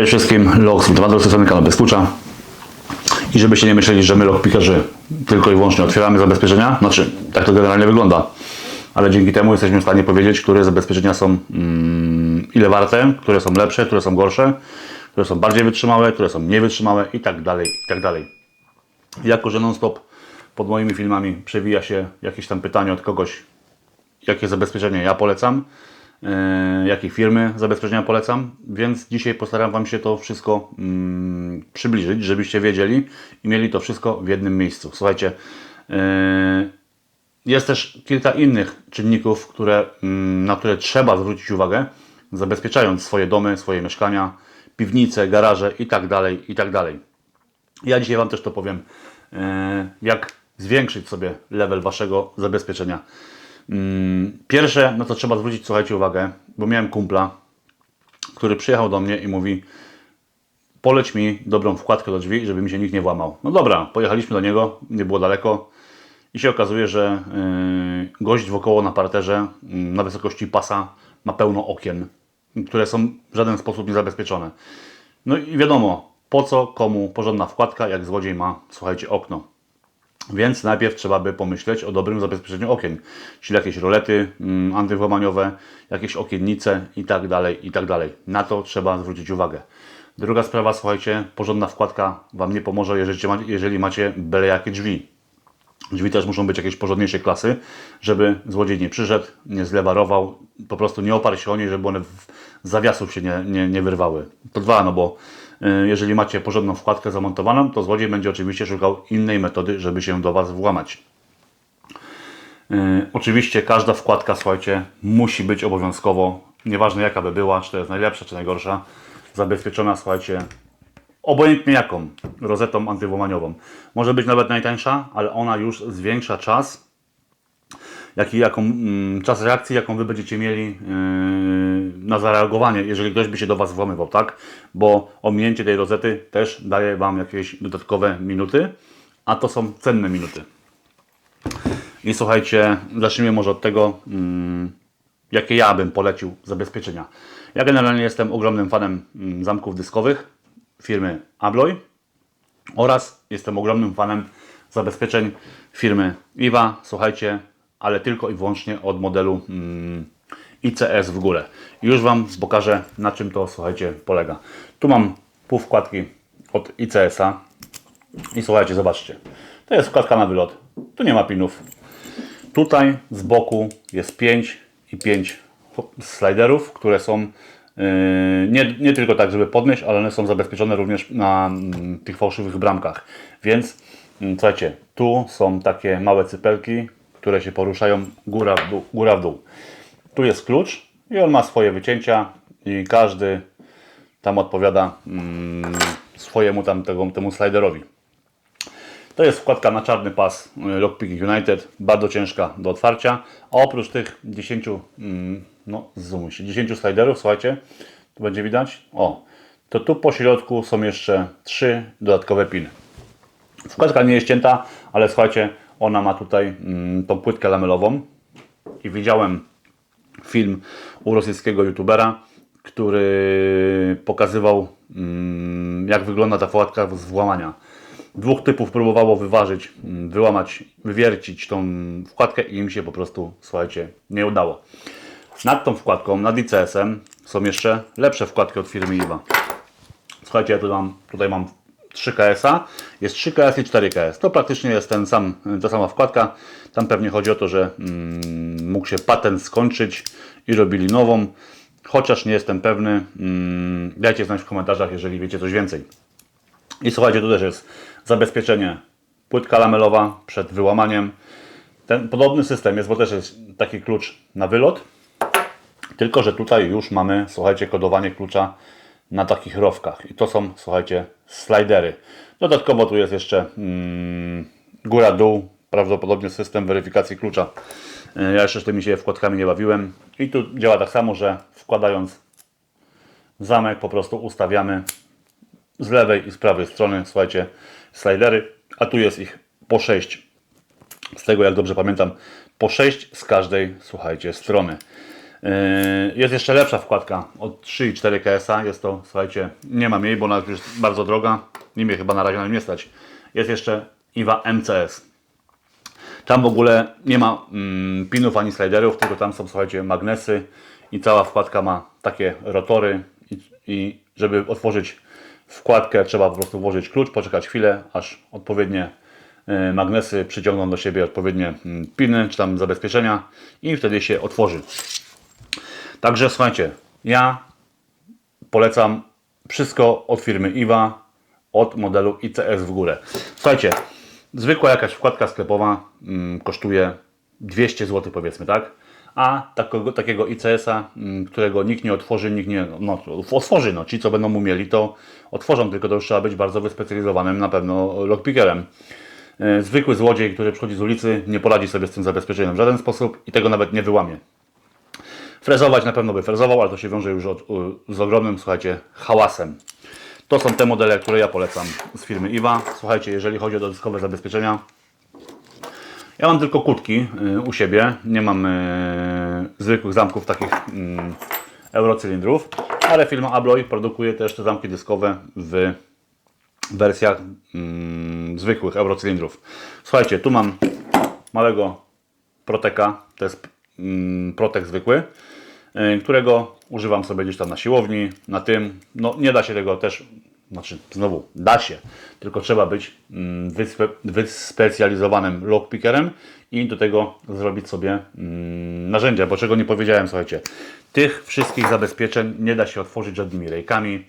Cześć wszystkim, Lox 2 do strony kanał Bezkucza. I żebyście nie myśleli, że my lockpickerzy tylko i wyłącznie otwieramy zabezpieczenia, znaczy tak to generalnie wygląda. Ale dzięki temu jesteśmy w stanie powiedzieć, które zabezpieczenia są mm, ile warte, które są lepsze, które są gorsze, które są bardziej wytrzymałe, które są mniej wytrzymałe i tak dalej, i tak dalej. Jako, że non-stop pod moimi filmami przewija się jakieś tam pytanie od kogoś, jakie zabezpieczenie ja polecam, jakie firmy zabezpieczenia polecam, więc dzisiaj postaram Wam się to wszystko mm, przybliżyć, żebyście wiedzieli i mieli to wszystko w jednym miejscu. Słuchajcie, e, jest też kilka innych czynników, które, mm, na które trzeba zwrócić uwagę, zabezpieczając swoje domy, swoje mieszkania, piwnice, garaże i tak dalej, i tak. Ja dzisiaj Wam też to powiem, e, jak zwiększyć sobie level Waszego zabezpieczenia. Mm, Pierwsze, no to trzeba zwrócić, słuchajcie, uwagę, bo miałem kumpla, który przyjechał do mnie i mówi poleć mi dobrą wkładkę do drzwi, żeby mi się nikt nie włamał. No dobra, pojechaliśmy do niego, nie było daleko i się okazuje, że yy, gość wokoło na parterze yy, na wysokości pasa ma pełno okien, które są w żaden sposób niezabezpieczone. No i wiadomo, po co komu porządna wkładka, jak złodziej ma, słuchajcie, okno. Więc najpierw trzeba by pomyśleć o dobrym zabezpieczeniu okien, czyli jakieś rolety mm, antywłamaniowe, jakieś okiennice i tak dalej, i tak dalej. Na to trzeba zwrócić uwagę. Druga sprawa, słuchajcie, porządna wkładka Wam nie pomoże, jeżeli, ma- jeżeli macie byle jakie drzwi. Drzwi też muszą być jakieś porządniejszej klasy, żeby złodziej nie przyszedł, nie zlewarował, po prostu nie oparł się o nie, żeby one w- zawiasów się nie, nie, nie wyrwały. To dwa, no bo jeżeli macie porządną wkładkę zamontowaną, to złodziej będzie oczywiście szukał innej metody, żeby się do Was włamać. Y, Oczywiście każda wkładka, słuchajcie, musi być obowiązkowo, nieważne jaka by była, czy to jest najlepsza, czy najgorsza, zabezpieczona, słuchajcie, obojętnie jaką, rozetą antywłamaniową. Może być nawet najtańsza, ale ona już zwiększa czas, jaki, jaką, mm, czas reakcji, jaką Wy będziecie mieli yy, na zareagowanie, jeżeli ktoś by się do Was włamywał, tak? Bo ominięcie tej rozety też daje Wam jakieś dodatkowe minuty, a to są cenne minuty. I słuchajcie, zacznijmy może od tego, mm, jakie ja bym polecił zabezpieczenia. Ja generalnie jestem ogromnym fanem mm, zamków dyskowych firmy Abloy oraz jestem ogromnym fanem zabezpieczeń firmy IWA. Słuchajcie, ale tylko i wyłącznie od modelu mm, ICS w górę. Już Wam pokażę, na czym to, słuchajcie, polega. Tu mam pół wkładki od ICS-a i słuchajcie, zobaczcie. To jest wkładka na wylot. Tu nie ma pinów. Tutaj z boku jest 5 i 5 sliderów, które są yy, nie, nie tylko tak, żeby podnieść, ale one są zabezpieczone również na mm, tych fałszywych bramkach. Więc mm, słuchajcie, tu są takie małe cypelki, które się poruszają góra w dół. Góra w dół. Tu jest klucz i on ma swoje wycięcia i każdy tam odpowiada mm, swojemu tam tego, temu sliderowi. To jest wkładka na czarny pas y, Lockpick United, bardzo ciężka do otwarcia. A oprócz tych 10, mm, no zoomuj się, 10 sliderów, słuchajcie, tu będzie widać, o, to tu po środku są jeszcze trzy dodatkowe piny. Wkładka nie jest cięta, ale słuchajcie, ona ma tutaj mm, tą płytkę lamelową i widziałem film u rosyjskiego youtubera, który pokazywał mm, jak wygląda ta wkładka z włamania. Dwóch typów próbowało wyważyć, mm, wyłamać, wywiercić tą wkładkę i im się po prostu, słuchajcie, nie udało. Nad tą wkładką, nad ICS-em są jeszcze lepsze wkładki od firmy IWA. Słuchajcie, ja mam, tutaj mam 3 KS-a, jest 3 KS i 4 KS. To praktycznie jest ten sam, ta sama wkładka. Tam pewnie chodzi o to, że mm, mógł się patent skończyć i robili nową. Chociaż nie jestem pewny. Mm, dajcie znać w komentarzach, jeżeli wiecie coś więcej. I słuchajcie, tu też jest zabezpieczenie płytka lamelowa przed wyłamaniem. Ten podobny system jest, bo też jest taki klucz na wylot. Tylko, że tutaj już mamy, słuchajcie, kodowanie klucza na takich rowkach. I to są, słuchajcie, slidery. Dodatkowo tu jest jeszcze mm, góra-dół, prawdopodobnie system weryfikacji klucza. E, Ja jeszcze z tymi się wkładkami nie bawiłem. I tu działa tak samo, że wkładając zamek po prostu ustawiamy z lewej i z prawej strony, słuchajcie, slidery, a tu jest ich po 6. Z tego, jak dobrze pamiętam, po 6 z każdej, słuchajcie, strony. Yy, Jest jeszcze lepsza wkładka od 3 i 4 KS-a. Jest to, słuchajcie, nie mam jej, bo ona jest bardzo droga. Nie mnie chyba na razie na nie stać. Jest jeszcze IWA MCS. Tam w ogóle nie ma mm, pinów ani sliderów, tylko tam są, słuchajcie, magnesy i cała wkładka ma takie rotory i, i żeby otworzyć wkładkę trzeba po prostu włożyć klucz, poczekać chwilę, aż odpowiednie y, magnesy przyciągną do siebie odpowiednie mm, piny czy tam zabezpieczenia i wtedy się otworzy. Także słuchajcie, ja polecam wszystko od firmy IWA, od modelu ICS w górę. Słuchajcie, zwykła jakaś wkładka sklepowa mm, kosztuje 200 zł powiedzmy, tak? A takiego, takiego ICS-a, mm, którego nikt nie otworzy, nikt nie, no otworzy, no ci co będą umieli to otworzą, tylko to już trzeba być bardzo wyspecjalizowanym na pewno lockpickerem. E, Zwykły złodziej, który przychodzi z ulicy nie poradzi sobie z tym zabezpieczeniem w żaden sposób i tego nawet nie wyłamie. Frezować na pewno by frezował, ale to się wiąże już od, z ogromnym, słuchajcie, hałasem. To są te modele, które ja polecam z firmy IWA. Słuchajcie, jeżeli chodzi o dodatkowe zabezpieczenia, ja mam tylko kłódki y, u siebie. Nie mam y, zwykłych zamków takich y, eurocylindrów, ale firma Abloy produkuje też te zamki dyskowe w wersjach mm, zwykłych eurocylindrów. Słuchajcie, tu mam małego proteka, to jest mm, protek zwykły, którego używam sobie gdzieś tam na siłowni, na tym. No nie da się tego też, znaczy znowu da się, tylko trzeba być mm, wyspe, wyspecjalizowanym lockpickerem i do tego zrobić sobie mm, narzędzia, bo czego nie powiedziałem, słuchajcie, tych wszystkich zabezpieczeń nie da się otworzyć żadnymi rejkami.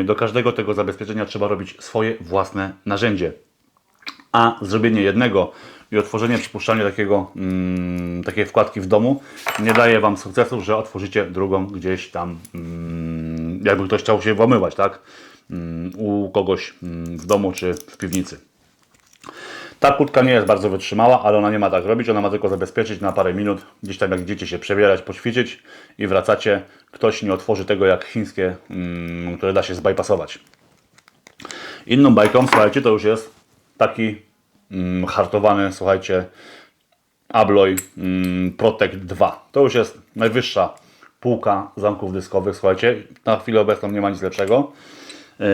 Y, Do każdego tego zabezpieczenia trzeba robić swoje własne narzędzie a zrobienie jednego i otworzenie, przypuszczalnie takiego, mm, takiej wkładki w domu nie daje Wam sukcesu, że otworzycie drugą gdzieś tam, mm, jakby ktoś chciał się włamywać, tak? Mm, u kogoś mm, w domu czy w piwnicy. Ta kurtka nie jest bardzo wytrzymała, ale ona nie ma tak robić, ona ma tylko zabezpieczyć na parę minut, gdzieś tam jak idziecie się przebierać, poćwiczyć i wracacie, ktoś nie otworzy tego jak chińskie, mm, które da się zbypassować. Inną bajką, słuchajcie, to już jest taki mm, hartowany, słuchajcie, Abloy mm, Protect 2. To już jest najwyższa półka zamków dyskowych, słuchajcie. Na chwilę obecną nie ma nic lepszego. Yy,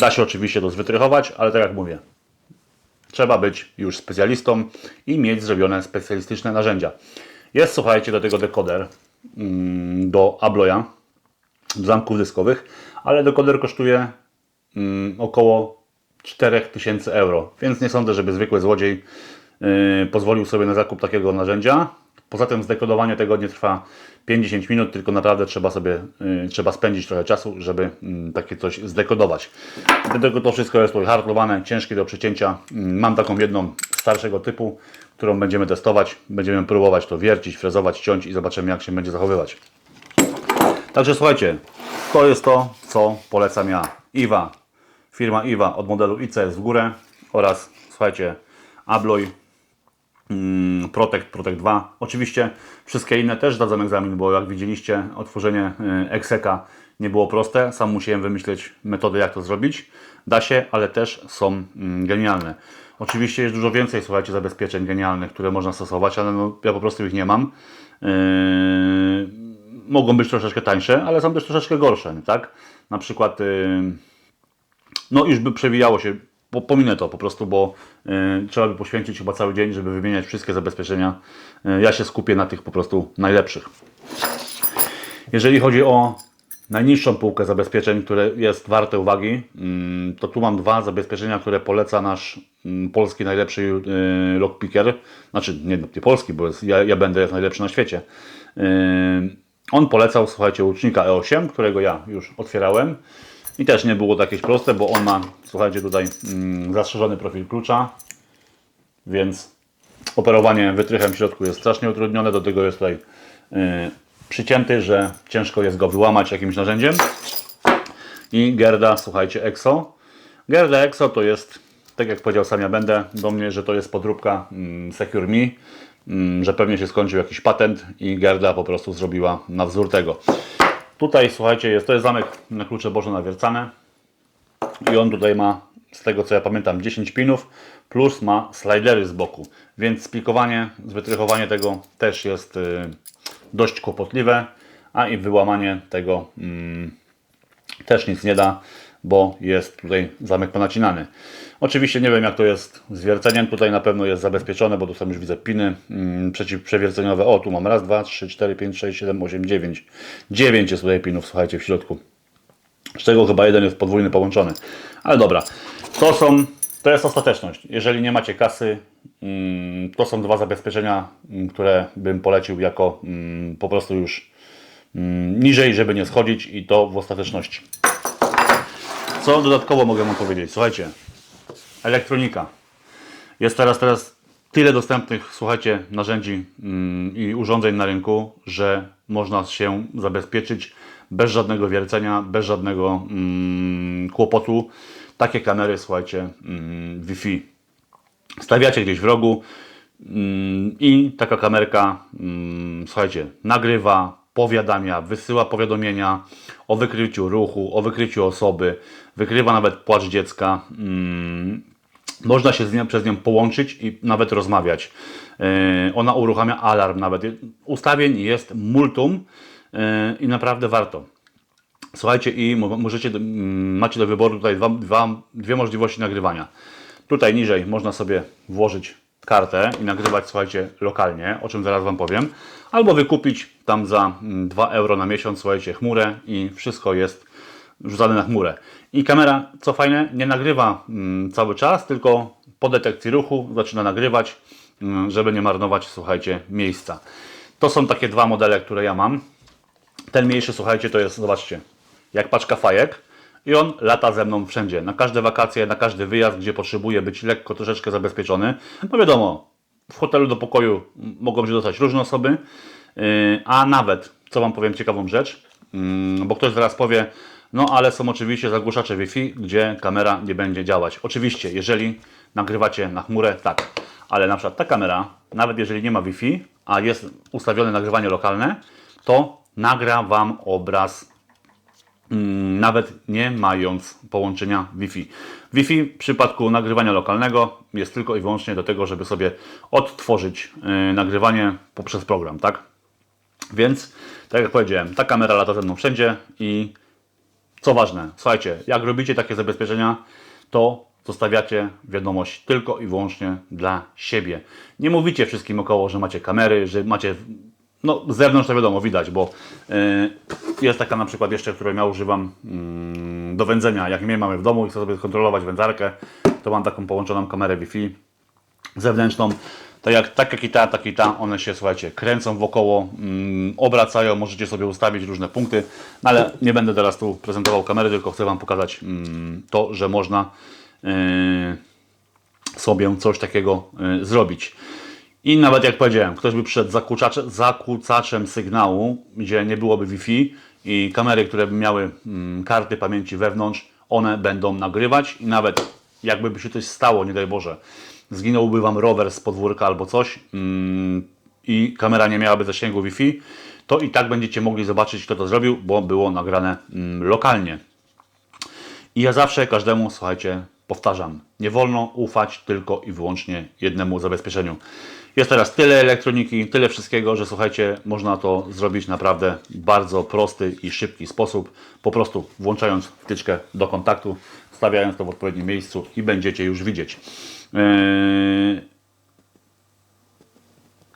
da się oczywiście to zwytrychować, ale tak jak mówię, trzeba być już specjalistą i mieć zrobione specjalistyczne narzędzia. Jest, słuchajcie, do tego dekoder mm, do Abloya, zamków dyskowych, ale dekoder kosztuje około 4000 euro, więc nie sądzę, żeby zwykły złodziej yy, pozwolił sobie na zakup takiego narzędzia. Poza tym zdekodowanie tego nie trwa 50 minut, tylko naprawdę trzeba sobie yy, trzeba spędzić trochę czasu, żeby yy, takie coś zdekodować. Dlatego to wszystko jest tutaj hartowane, ciężkie do przecięcia. Yy, Mam taką jedną starszego typu, którą będziemy testować. Będziemy próbować to wiercić, frezować, ciąć i zobaczymy jak się będzie zachowywać. Także słuchajcie, to jest to, co polecam ja. IWA, firma IWA od modelu ICS w górę oraz, słuchajcie, Abloy mm, Protect, Protect 2. Oczywiście wszystkie inne też zdadzą egzamin, bo jak widzieliście, otworzenie y, Exeka nie było proste. Sam musiałem wymyśleć metody, jak to zrobić. Da się, ale też są mm, genialne. Oczywiście jest dużo więcej, słuchajcie, zabezpieczeń genialnych, które można stosować, ale no, ja po prostu ich nie mam. Yy, mogą być troszeczkę tańsze, ale są też troszeczkę gorsze, tak? Na przykład, yy, no już by przewijało się, po, pominę to po prostu, bo yy, trzeba by poświęcić chyba cały dzień, żeby wymieniać wszystkie zabezpieczenia. Yy, ja się skupię na tych po prostu najlepszych. Jeżeli chodzi o najniższą półkę zabezpieczeń, które jest warte uwagi, mm, to tu mam dwa zabezpieczenia, które poleca nasz mm, polski najlepszy yy, lockpicker. Znaczy, nie, nie polski, bo jest, ja, ja będę jest najlepszy na świecie. Yy, On polecał, słuchajcie, łucznika E8, którego ja już otwierałem. I też nie było to jakieś proste, bo on ma, słuchajcie, tutaj mm, zastrzeżony profil klucza, więc operowanie wytrychem w środku jest strasznie utrudnione. Do tego jest tutaj yy, przycięty, że ciężko jest go wyłamać jakimś narzędziem. I Gerda, słuchajcie, EXO. Gerda EXO to jest, tak jak powiedział sam ja będę do mnie, że to jest podróbka mm, Secure Me, mm, że pewnie się skończył jakiś patent i Gerda po prostu zrobiła na wzór tego. Tutaj, słuchajcie, jest, to jest zamek na klucze Boże nawiercane i on tutaj ma z tego co ja pamiętam 10 pinów, plus ma slidery z boku, więc splikowanie, wytrychowanie tego też jest y, dość kłopotliwe, a i wyłamanie tego mm, też nic nie da, bo jest tutaj zamek ponacinany. Oczywiście nie wiem jak to jest z wierceniem, tutaj na pewno jest zabezpieczone, bo tu są już widzę piny mm, przeciwprzewierceniowe. O, tu mam raz, dwa, trzy, cztery, pięć, sześć, siedem, osiem, dziewięć. Dziewięć jest tutaj pinów, słuchajcie, w środku. Z czego chyba jeden jest podwójny połączony. Ale dobra, to są, to jest ostateczność. Jeżeli nie macie kasy, mm, to są dwa zabezpieczenia, mm, które bym polecił jako po prostu już niżej, żeby nie schodzić i to w ostateczności. Co dodatkowo mogę Wam powiedzieć? Słuchajcie, elektronika. Jest teraz, teraz tyle dostępnych, słuchajcie, narzędzi mm, i urządzeń na rynku, że można się zabezpieczyć bez żadnego wiercenia, bez żadnego mm, kłopotu. Takie kamery, słuchajcie, mm, Wi-Fi. Stawiacie gdzieś w rogu mm, i taka kamerka, słuchajcie, nagrywa, powiadamia, wysyła powiadomienia o wykryciu ruchu, o wykryciu osoby, wykrywa nawet płacz dziecka. Można się z nią, przez nią połączyć i nawet rozmawiać. Yy, Ona uruchamia alarm nawet. Ustawień jest multum yy, i naprawdę warto. Słuchajcie, i mo- możecie, mm, macie do wyboru tutaj dwa, dwa, dwie możliwości nagrywania. Tutaj niżej można sobie włożyć kartę i nagrywać, słuchajcie, lokalnie, o czym zaraz Wam powiem. Albo wykupić tam za mm, 2 euro na miesiąc, słuchajcie, chmurę i wszystko jest rzucane na chmurę. I kamera, co fajne, nie nagrywa mm, cały czas, tylko po detekcji ruchu zaczyna nagrywać, mm, żeby nie marnować, słuchajcie, miejsca. To są takie dwa modele, które ja mam. Ten mniejszy, słuchajcie, to jest, zobaczcie, jak paczka fajek i on lata ze mną wszędzie. Na każde wakacje, na każdy wyjazd, gdzie potrzebuję być lekko troszeczkę zabezpieczony. No wiadomo, w hotelu do pokoju mogą się dostać różne osoby, yy, a nawet, co Wam powiem, ciekawą rzecz, mm, bo ktoś zaraz powie, no ale są oczywiście zagłuszacze Wi-Fi, gdzie kamera nie będzie działać. Oczywiście, jeżeli nagrywacie na chmurę, tak, ale na przykład ta kamera, nawet jeżeli nie ma Wi-Fi, a jest ustawione nagrywanie lokalne, to nagra Wam obraz mm, nawet nie mając połączenia Wi-Fi. Wi-Fi w przypadku nagrywania lokalnego jest tylko i wyłącznie do tego, żeby sobie odtworzyć yy, nagrywanie poprzez program, tak? Więc, tak jak powiedziałem, ta kamera lata ze mną wszędzie i co ważne, słuchajcie, jak robicie takie zabezpieczenia, to zostawiacie wiadomość tylko i wyłącznie dla siebie. Nie mówicie wszystkim około, że macie kamery, że macie. No, z zewnątrz to wiadomo, widać, bo yy, jest taka na przykład jeszcze, którą ja używam yy, do wędzenia. Jak mnie mamy w domu i chcę sobie skontrolować wędzarkę, to mam taką połączoną kamerę Wi-Fi zewnętrzną. Tak jak, tak jak i ta, tak i ta, one się, słuchajcie, kręcą wokoło, mm, obracają, możecie sobie ustawić różne punkty, no ale nie będę teraz tu prezentował kamery, tylko chcę Wam pokazać mm, to, że można yy, sobie coś takiego yy, zrobić. I nawet jak powiedziałem, ktoś by przyszedł z zakłócacze- zakłócaczem sygnału, gdzie nie byłoby Wi-Fi i kamery, które by miały mm, karty pamięci wewnątrz, one będą nagrywać i nawet jakby by się coś stało, nie daj Boże, zginąłby Wam rower z podwórka albo coś mm, i kamera nie miałaby zasięgu Wi-Fi, to i tak będziecie mogli zobaczyć, kto to zrobił, bo było nagrane mm, lokalnie. I ja zawsze każdemu, słuchajcie, powtarzam, nie wolno ufać tylko i wyłącznie jednemu zabezpieczeniu. Jest teraz tyle elektroniki, tyle wszystkiego, że słuchajcie, można to zrobić naprawdę bardzo prosty i szybki sposób. Po prostu włączając wtyczkę do kontaktu, stawiając to w odpowiednim miejscu i będziecie już widzieć. Yy,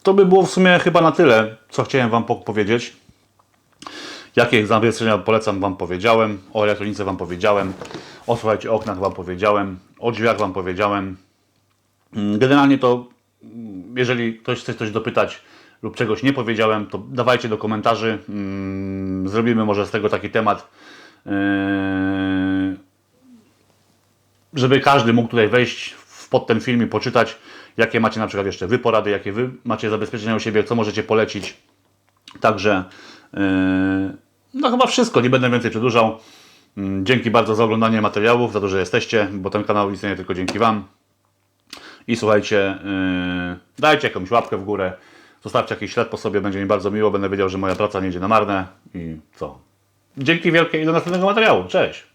To by było w sumie chyba na tyle, co chciałem Wam po- powiedzieć. Jakie zabezpieczenia polecam Wam powiedziałem, o elektronice Wam powiedziałem, o słuchajcie, oknach Wam powiedziałem, o drzwiach Wam powiedziałem. Mm, Generalnie to, mm, jeżeli ktoś chce coś dopytać lub czegoś nie powiedziałem, to dawajcie do komentarzy. Mm, Zrobimy może z tego taki temat, yy, żeby każdy mógł tutaj wejść pod ten film i poczytać, jakie macie na przykład jeszcze wy porady, jakie wy macie zabezpieczenia u siebie, co możecie polecić. Także yy, no chyba wszystko, nie będę więcej przedłużał. Mm, Dzięki bardzo za oglądanie materiałów, za to, że jesteście, bo ten kanał istnieje tylko dzięki Wam. I słuchajcie, yy, dajcie jakąś łapkę w górę, zostawcie jakiś ślad po sobie, będzie mi bardzo miło, będę wiedział, że moja praca nie idzie na marne i co. Dzięki wielkie i do następnego materiału. Cześć!